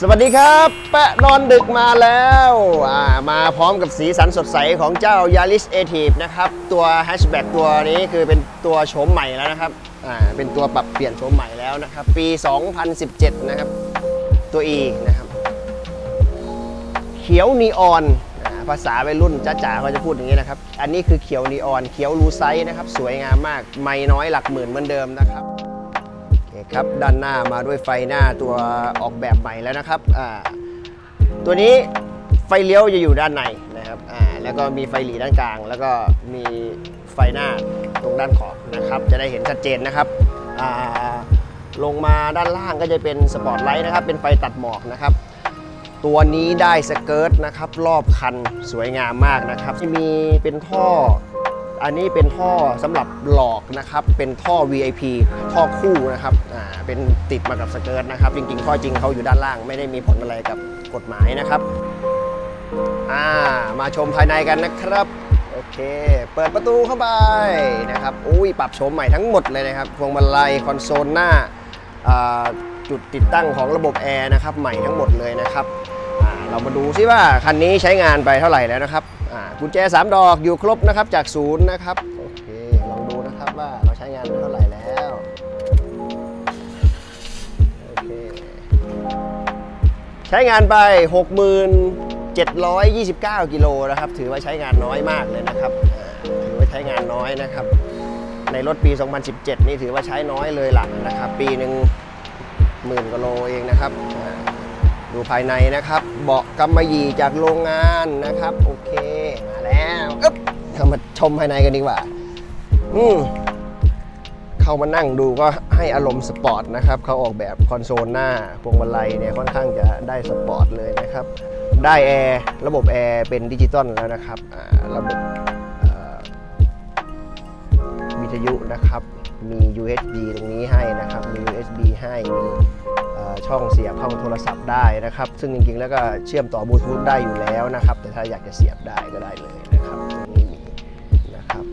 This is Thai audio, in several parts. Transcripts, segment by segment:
สวัสดีครับ แปะนอนดึกมาแล้วมาพร้อมกับสีสันสดใสของเจ้า Yaris a t i v e นะครับ ตัวแฮชแบ็กตัวนี้คือเป็นตัวโฉมใหม่แล้วนะครับเป็นตัวปรับเปลี่ยนโฉมใหม่แล้วนะครับ ปี 2017 นะครับ ตัว E นะครับ เขียวนีออนภาษาวัยรุ่นจ้าจ๋าเขาจะพูดอย่างนี้นะครับ อันนี้คือเขียวนีออน เขียวลูไซส์นะครับ สวยงามมาก ไม่น้อยหลักหมื่นเหมือนเดิมนะครับ ครับด้านหน้ามาด้วยไฟหน้าตัวออกแบบใหม่แล้วนะครับตัวนี้ไฟเลี้ยวจะอยู่ด้านในนะครับแล้วก็มีไฟหลีด้านกลาง แล้วก็มีไฟหน้าตรงด้านขอบนะครับ จะได้เห็นชัดเจนนะครับลงมาด้านล่างก็จะเป็นสปอตไลท์นะครับ เป็นไฟตัดหมอกนะครับ ตัวนี้ได้สเกิร์ตนะครับ รอบคันสวยงามมากนะครับจะมีเป็นท่อ อันนี้เป็นท่อสำหรับหลอกนะครับ เป็นท่อ VIP ท่อคู่นะครับอ่าเป็นติดมากับสเกิร์ตนะครับ จริงๆท่อจริงเขาอยู่ด้านล่าง ไม่ได้มีผลอะไรกับกฎหมายนะครับอ่ามาชมภายในกันนะครับโอเค เปิดประตูเข้าไปนะครับอุ้ยปรับโฉมใหม่ทั้งหมดเลยนะครับพวงมาลัยคอนโซลหน้าอ่าจุดติดตั้งของระบบแอร์นะครับใหม่ทั้งหมดเลยนะครับ เรามาดูซิว่าคันนี้ใช้งานไปเท่าไหร่แล้วนะครับอ่ากุญแจ 3 ดอกอยู่ครบนะครับจากศูนย์นะครับโอเคลองดูนะครับว่าเราใช้งานไปเท่าไหร่แล้วโอเคใช้งานไป 6729 กิโลนะครับ ถือว่าใช้งานน้อยมากเลยนะครับถือว่าใช้งานน้อยนะครับ ในรถปี 2017 นี่ถือว่าใช้น้อยเลยล่ะนะครับ ปีหนึ่งหมื่นกว่าโลเองนะครับ ดูภายในนะครับ เบาะกำมะหยี่จากโรงงานนะครับ โอเค มาแล้วอึ๊บเข้ามาชมภายในกันดีกว่า อืมเข้ามานั่งดูก็ให้อารมณ์สปอร์ตนะครับ เขาออกแบบคอนโซลหน้าพวงมาลัยเนี่ยค่อนข้างจะได้สปอร์ตเลยนะครับ ได้แอร์ระบบแอร์เป็นดิจิตอลแล้วนะครับ ระบบวิทยุนะครับ มี USB ตรงนี้ให้นะครับ มี USB ให้ มีช่องเสียบเข้าโทรศัพท์ได้นะครับ ซึ่งจริงๆ แล้วก็เชื่อมต่อบลูทูธได้อยู่แล้วนะครับ แต่ถ้าอยากจะเสียบได้ก็ได้เลยนะครับตรงนี้มีนะครับ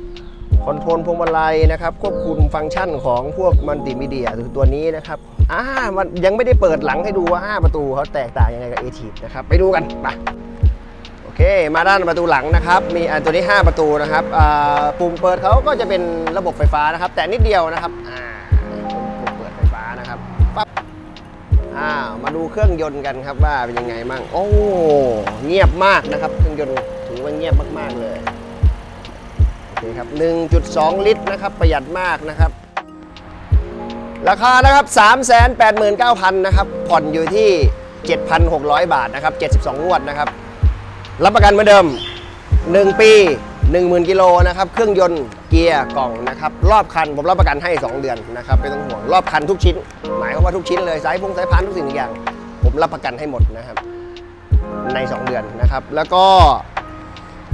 คอนโทรลพวงมาลัยนะครับ ควบคุมฟังก์ชันของพวกมัลติมีเดียคือตัวนี้นะครับอ่ามันยังไม่ได้เปิดหลังให้ดูว่า 5 ประตูเขาแตกต่างยังไงกับ a t i v นะครับ ไปดูกันไป อเคมาด้านประตูหลังนะครับมีอันตัวนี้ 5 ประตูนะครับปุ่มเปิดเขาก็จะเป็นระบบไฟฟ้านะครับ แต่นิดเดียวนะครับปุ่มเปิดไฟฟ้านะครับปั๊บมาดูเครื่องยนต์กันครับว่าเป็นยังไงมั่งโอ้เงียบมากนะครับเครื่องยนต์ถือว่าเงียบมากๆเลยโอเคครับ 1.2 ลิตรนะครับประหยัดมากนะครับราคานะครับ 389,000 นะครับ ผ่อนอยู่ที่ 7,600 บาทนะครับ 72 งวดนะครับ รับประกันเหมือนเดิม 1 ปี 10,000 กิโลนะครับ เครื่องยนต์เกียร์กล่องนะครับ รอบคันผมรับประกันให้ 2 เดือนนะครับไม่ต้องห่วงรอบคันทุกชิ้น หมายความว่าทุกชิ้นเลยสายพงสายพานทุกสิ่งทุกอย่าง ผมรับประกันให้หมดนะครับ ใน 2 เดือนนะครับ แล้วก็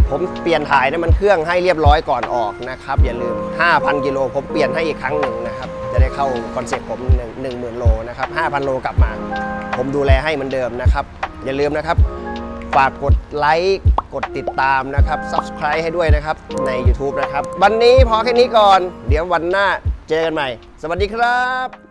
ผมเปลี่ยนถ่ายน้ำมันเครื่องให้เรียบร้อยก่อนออกนะครับ อย่าลืม 5,000 กิโลผมเปลี่ยนให้อีกครั้งหนึ่งนะครับ จะได้เข้าคอนเซ็ปต์ผม1 1 0,000 โลนะครับ 5,000 โลกลับมา ผมดูแลให้เหมือนเดิมนะครับ อย่าลืมนะครับ ฝากกดไลค์กดติดตามนะครับ Subscribe ให้ด้วยนะครับใน YouTube นะครับ วันนี้พอแค่นี้ก่อน เดี๋ยววันหน้าเจอกันใหม่ สวัสดีครับ